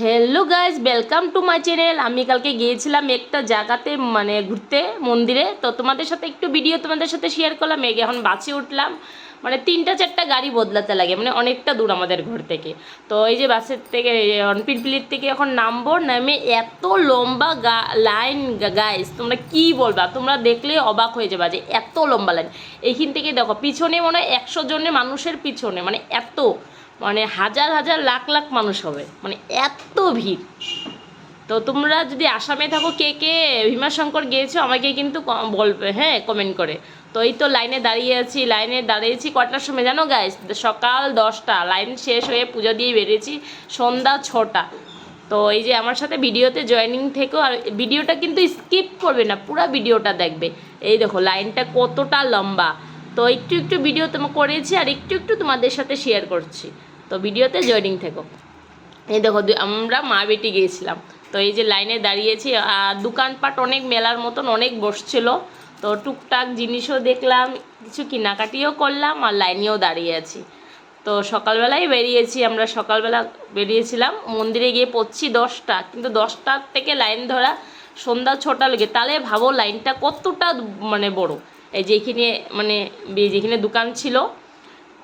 Hello guys welcome to my channel আমি কালকে গিয়েছিলাম একটা জায়গাতে মানে ঘুরতে, মন্দিরে। তো তোমাদের সাথে একটু ভিডিও তোমাদের সাথে শেয়ার করলাম। এখন বাসে উঠলাম। মানে তিনটা চারটা গাড়ি বদলাতে লাগে। মানে অনেকটা দূর আমাদের ঘর থেকে। তো এই যে বাসের থেকে পিলপিলির থেকে এখন নামবো। নামে এত লম্বা গা লাইন গাইজ তোমরা কি বলবা? তোমরা দেখলে অবাক হয়ে যাবা যে এত লম্বা লাইন এইখান থেকে দেখো, পিছনে মনে হয় একশো জনের মানুষের পিছনে। মানে এত। মানে হাজার হাজার লাখ লাখ মানুষ হবে। মানে এত ভিড়। তো তোমরা যদি আসামে থাকো, কে কে ভীমা শঙ্কর গিয়েছো, আমাকে কিন্তু বলবে হ্যাঁ কমেন্ট করে। তো এই তো লাইনে দাঁড়িয়ে আছি, লাইনে দাঁড়িয়েছি কটার সময় জানো গাইস সকাল দশটা, লাইন শেষ হয়ে পুজো দিয়ে বেরিয়েছি সন্ধ্যা ছটা। তো এই যে আমার সাথে ভিডিওতে জয়েনিং থেকেও আর ভিডিওটা কিন্তু স্কিপ করবে না, পুরো ভিডিওটা দেখবে। এই দেখো, লাইনটা কতটা লম্বা। তো একটু একটু ভিডিও তোমার করেছি, আর একটু একটু তোমাদের সাথে শেয়ার করছি। তো ভিডিওতে জয়েনিং থেকো। এই দেখো আমরা মা বেটি গিয়েছিলাম। তো এই যে লাইনে দাঁড়িয়েছি, আর দোকানপাট অনেক মেলার মতন অনেক বসছিল। তো টুকটাক জিনিসও দেখলাম, কিছু কেনাকাটিও করলাম, আর লাইনেও দাঁড়িয়ে আছি। তো সকালবেলায় বেরিয়েছি, আমরা সকালবেলা বেরিয়েছিলাম, মন্দিরে গিয়ে পড়ছি দশটা। কিন্তু দশটার থেকে লাইন ধরা সন্ধ্যা ছটা লেগে, তাহলে ভাবো লাইনটা কতটা মানে বড়। এই যেখানে মানে যেখানে দোকান ছিল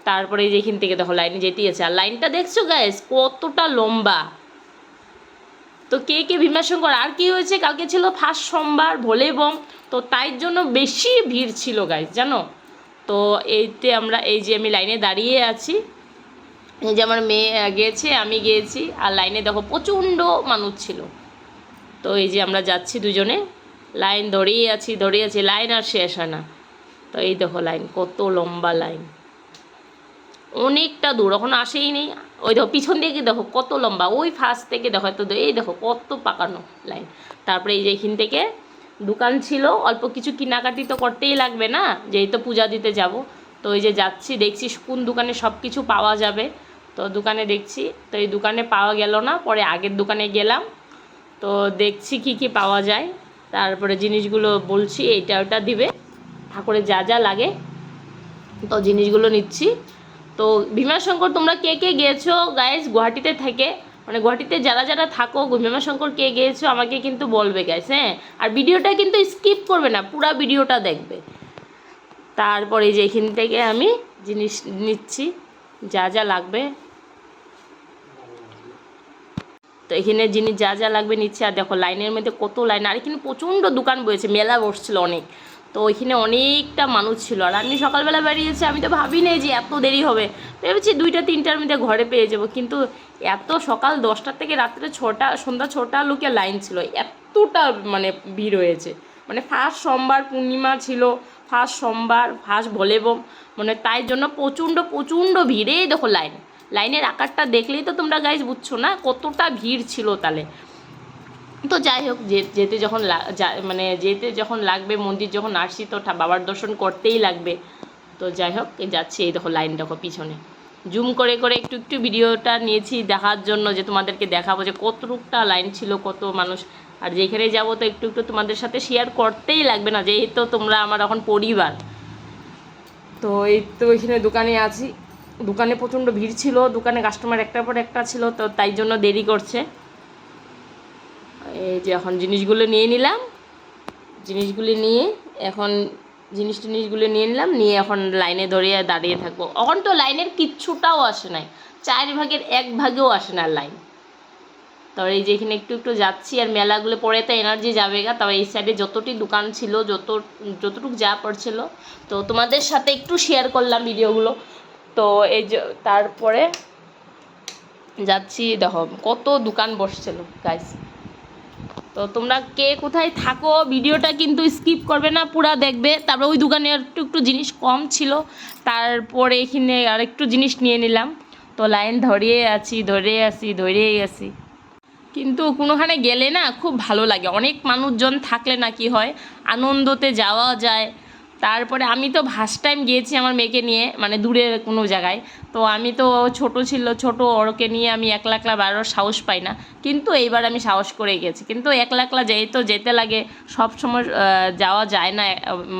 তারপরে যেখান থেকে দেখো লাইনে যেতেই আছে। আর লাইনটা দেখছ গাইস কতটা লম্বা। তো কে কে ভীমাশঙ্কর আর কি হয়েছে? কালকে ছিল ফার্স্ট সোমবার, ভোলে বম। তো তাই জন্য বেশি ভিড় ছিল গাইস জানো? তো এইতে আমরা, এই যে আমি লাইনে দাঁড়িয়ে আছি। এই যে আমার মেয়ে গিয়েছে আমি গিয়েছি আর লাইনে দেখো প্রচণ্ড মানুষ ছিল। তো এই যে আমরা যাচ্ছি দুজনে। লাইন ধরেই আছি ধরেই আছি। লাইন আর শেষ হয় না। তো এই দেখো লাইন, কত লম্বা লাইন। অনেকটা দূর এখন আসেই নেই ওই দেখো, পিছন দিকে দেখো, কত লম্বা। ওই ফার্স্ট থেকে দেখো, এত এই দেখো, কত পাকানো লাইন তারপরে এই যে এখান থেকে দোকান ছিল, অল্প কিছু কেনাকাটি তো করতেই লাগবে না? যেহেতু পূজা দিতে যাব। তো এই যে যাচ্ছি, দেখছি কোন দোকানে সব কিছু পাওয়া যাবে। তো দোকানে দেখছি, তো এই দোকানে পাওয়া গেল না, পরে আগের দোকানে গেলাম। তো দেখছি কি কি পাওয়া যায়। তারপরে জিনিসগুলো বলছি, এইটা ওটা দিবে। ঠাকুরের যা যা লাগে, তো জিনিসগুলো নিচ্ছি। তো ভীমাশঙ্কর তোমরা কে কে গিয়েছো? গাইজ গুয়াহাটিতে থেকে। মানে গুয়াহাটিতে যারা যারা থাকো ভীমাশঙ্কর কে গিয়েছো, আমাকে কিন্তু বলবে গাইস হ্যাঁ? আর ভিডিওটা কিন্তু স্কিপ করবে না, পুরা ভিডিওটা দেখবে। তারপরে যে এখান থেকে আমি জিনিস নিচ্ছি, যা যা লাগবে। তো এখানে জিনিস যা যা লাগবে নিচ্ছে, আর দেখো লাইনের মধ্যে কত লাইন, আর এখানে প্রচণ্ড দোকান বয়েছে মেলা বসছিল অনেক। তো ওইখানে অনেকটা মানুষ ছিল। আর আমি সকালবেলা বেরিয়েছি, আমি তো ভাবি নাই যে এত দেরি হবে। ভেবেছি দুইটা, তিনটার মধ্যে ঘরে পেয়ে যাব। কিন্তু এত সকাল দশটার থেকে রাত্রে ছটা, সন্ধ্যা ছটা লোকে লাইন ছিল। এতটা মানে ভিড় হয়েছে। মানে ফার্স্ট সোমবার পূর্ণিমা ছিল, ফার্স্ট সোমবার, ফার্স্ট ভলেবম। মানে তাই জন্য প্রচণ্ড প্রচণ্ড ভিড়েই দেখো লাইন। লাইনের আকারটা দেখলেই তো তোমরা গাইজ বুঝছ না, কতটা ভিড় ছিল তাহলে। তো যাই হোক যেতে যখন মানে যেতে যখন লাগবে, মন্দির যখন আসছি, তো বাবার দর্শন করতেই লাগবে। তো যাই হোক যাচ্ছি, এই দেখো লাইন দেখো পিছনে। জুম করে করে একটু একটু ভিডিওটা নিয়েছি দেখার জন্য, যে তোমাদেরকে দেখাবো যে কতটুকটা লাইন ছিল, কত মানুষ। আর যেখানে যাব, তো একটু একটু তোমাদের সাথে শেয়ার করতেই লাগবে না, যেহেতু তোমরা আমার এখন পরিবার। তো এই তো এখানে দোকানে আছি। দোকানে প্রচণ্ড ভিড় ছিল, দোকানে কাস্টমার একটার পর একটা ছিল, তো তাই জন্য দেরি করছে। এই যে এখন জিনিসগুলো নিয়ে নিলাম। জিনিসগুলি নিয়ে এখন জিনিস টিনিসগুলো নিয়ে নিলাম, নিয়ে এখন লাইনে ধরে দাঁড়িয়ে থাকব। এখন তো লাইনের কিচ্ছুটাও আসে নাই। চার ভাগের এক ভাগেও আসে না লাইন। তবে এই যে এখানে একটু একটু যাচ্ছি আর মেলাগুলো পরে তো এনার্জি যাবে গা তবে এই সাইডে যতটি দোকান ছিল, যত, যতটুকু যা পড়ছিল, তো তোমাদের সাথে একটু শেয়ার করলাম ভিডিওগুলো। তো এই যে তারপরে যাচ্ছি, দেখো কত দোকান বসছিল গাইস তো তোমরা কে কোথায় থাকো, ভিডিওটা কিন্তু স্কিপ করবে না, পুরা দেখবে। তারপরে ওই দোকানে একটু একটু জিনিস কম ছিল, তারপরে এখানে আর একটু জিনিস নিয়ে নিলাম। তো লাইন ধরিয়ে আছি ধরে আছি ধরেই আছি। কিন্তু কোনোখানে গেলে না খুব ভালো লাগে। অনেক মানুষজন থাকলে না কি হয়, আনন্দতে যাওয়া যায়। তারপরে আমি তো ফার্স্ট টাইম গিয়েছি আমার মেয়েকে নিয়ে মানে দূরে কোনো জায়গায়। তো আমি তো ছোট ছিল, ছোট ওরকে নিয়ে আমি একলা একলা বারোর সাহস পাই না। কিন্তু এইবার আমি সাহস করে গেছি কিন্তু একলা একলা তো যেতে লাগে, সব সময় যাওয়া যায় না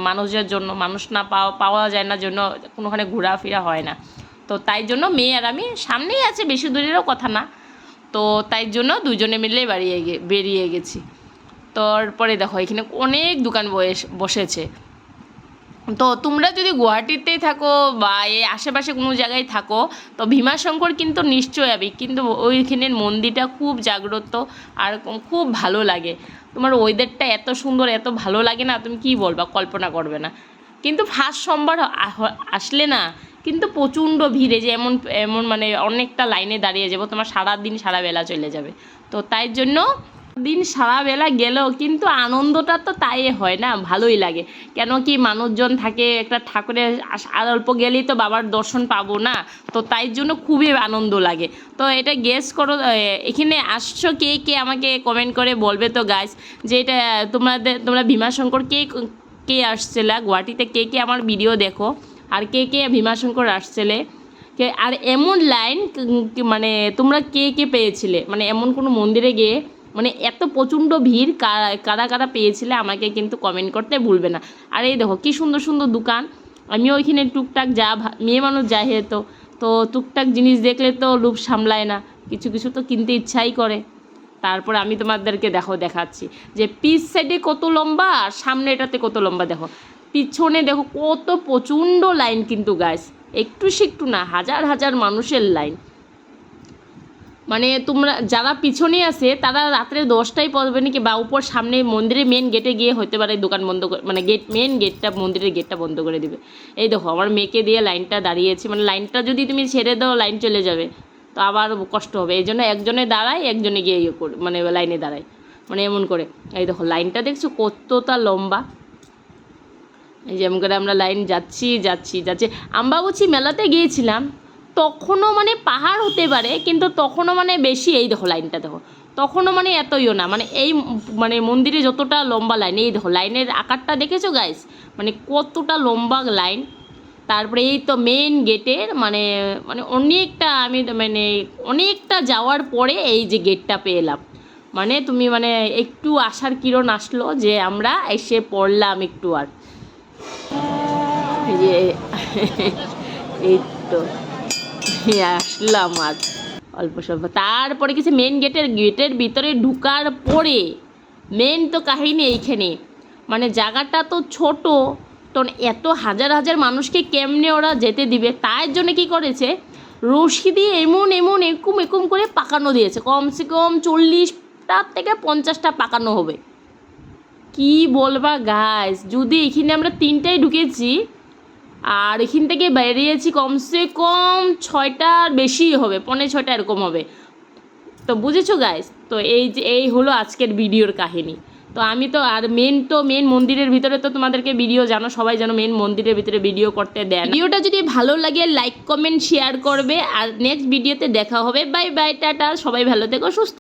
মানুষের জন্য, মানুষ না পাওয়া পাওয়া যায় না জন্য কোনোখানে ঘোরাফেরা হয় না। তো তাই জন্য মেয়ে আর আমি সামনেই আছে, বেশি দূরেরও কথা না। তো তাই জন্য দুজনে মিলে বাড়িয়ে বেরিয়ে গেছি। তারপরে দেখো, এখানে অনেক দোকান বয়েস বসেছে। তো তোমরা যদি গুয়াহাটিতেই থাকো বা এই আশেপাশে কোনো জায়গায় থাকো, তো ভীমাশঙ্কর কিন্তু নিশ্চয় যাবে কিন্তু ওইখানের মন্দিরটা খুব জাগ্রত আর খুব ভালো লাগে। তোমার ওয়েদারটা এত সুন্দর, এত ভালো লাগে না, তুমি কি বলবা? কল্পনা করবে না। কিন্তু ফার্স্ট সোমবার আসলে না, কিন্তু প্রচণ্ড ভিড়ে যে এমন এমন মানে অনেকটা লাইনে দাঁড়িয়ে যাব, তোমার সারা দিন সারা বেলা চলে যাবে। তো তাই জন্য দিন সারা বেলা গেলেও কিন্তু আনন্দটা তো তাই হয় না, ভালোই লাগে। কেন কি মানুষজন থাকে, একটা ঠাকুরের আর অল্প গেলেই তো বাবার দর্শন পাবো না, তো তাই জন্য খুবই আনন্দ লাগে। তো এটা গেস করো এখানে আসছো কে কে আমাকে কমেন্ট করে বলবে তো গাইস যে এটা তোমাদের তোমরা ভীমাশঙ্কর কে কে আসছিলা, গুয়াহাটিতে কে কে আমার ভিডিও দেখো, আর কে কে ভীমাশঙ্কর আসছিলে। কে, আর এমন লাইন মানে তোমরা কে কে পেয়েছিলে? মানে এমন কোনো মন্দিরে গিয়ে মানে এত প্রচণ্ড ভিড় কারা কারা পেয়েছিলে আমাকে কিন্তু কমেন্ট করতে ভুলবে না। আর এই দেখো, কী সুন্দর সুন্দর দোকান। আমিও ওইখানে টুকটাক যা মেয়ে মানুষ যায় হেতো, তো টুকটাক জিনিস দেখলে তো লোভ সামলায় না। কিছু কিছু তো কিনতে ইচ্ছাই করে। তারপর আমি তোমাদেরকে দেখো, দেখাচ্ছি যে পিচ সাইডে কত লম্বা আর সামনে এটাতে কত লম্বা দেখো। পিছনে দেখো কত প্রচণ্ড লাইন কিন্তু গাছ একটু একটু না, হাজার হাজার মানুষের লাইন মানে তোমরা যারা পিছনে আছে, তারা রাত্রে দশটায় পড়বে নাকি বা উপর সামনে মন্দিরের মেন গেটে গিয়ে হতে পারে দোকান বন্ধ করে মানে গেট মেন গেটটা মন্দিরের গেটটা বন্ধ করে দিবে। এই দেখো, আমার মেয়েকে দিয়ে লাইনটা দাঁড়িয়েছে মানে লাইনটা যদি তুমি ছেড়ে দাও লাইন চলে যাবে। তো আবার কষ্ট হবে। এই জন্য একজনে দাঁড়ায়, একজনে গিয়ে ইয়ে করে মানে লাইনে দাঁড়ায়। মানে এমন করে। এই দেখো লাইনটা দেখছ কতটা লম্বা? এই যেমন করে আমরা লাইন যাচ্ছি যাচ্ছি যাচ্ছি। আম্বাবুচি মেলাতে গিয়েছিলাম। তখনও মানে পাহাড় হতে পারে, কিন্তু তখনও মানে বেশি এই দেখো লাইনটা দেখো। তখনও মানে এতইও না মানে এই মানে মন্দিরে যতটা লম্বা লাইন, এই দেখো লাইনের আকারটা দেখেছ গাইস মানে কতটা লম্বা লাইন। তারপরে এই তো মেন গেটের মানে মানে অনেকটা আমি মানে অনেকটা যাওয়ার পরে এই যে গেটটা পেলাম। মানে তুমি মানে একটু আশার কিরণ আসলো যে আমরা এসে পড়লাম একটু আর। এই তো। আসলাম আজ অল্প স্বল্প। তারপরে কিছু মেন গেটের গেটের ভিতরে ঢুকার পরে মেন তো কাহিনী এইখানে। মানে জায়গাটা তো ছোট, তো এত হাজার হাজার মানুষকে কেমনে ওরা যেতে দিবে? তার জন্য কি করেছে? রশি দিয়ে এমন এমন একুম একুম করে পাকানো দিয়েছে। কমসে কম চল্লিশটা থেকে পঞ্চাশটা পাকানো হবে। কি বলবা গাইস যদি এখানে আমরা তিনটায় ঢুকেছি আর এখান থেকে বেরিয়েছি কমসে কম ছয়টার বেশি হবে পনেরো ছয়টা এরকম হবে। তো বুঝেছ গাইস তো এই যে, এই হলো আজকের ভিডিওর কাহিনী। তো আমি তো, আর মেন তো মেন মন্দিরের ভিতরে তো তোমাদেরকে ভিডিও জানো, সবাই জানো মেন মন্দিরের ভিতরে ভিডিও করতে দেন ভিডিওটা যদি ভালো লাগে লাইক কমেন্ট শেয়ার করবে। আর নেক্সট ভিডিওতে দেখা হবে। বাই বাই টাটা। সবাই ভালো থেকো, সুস্থ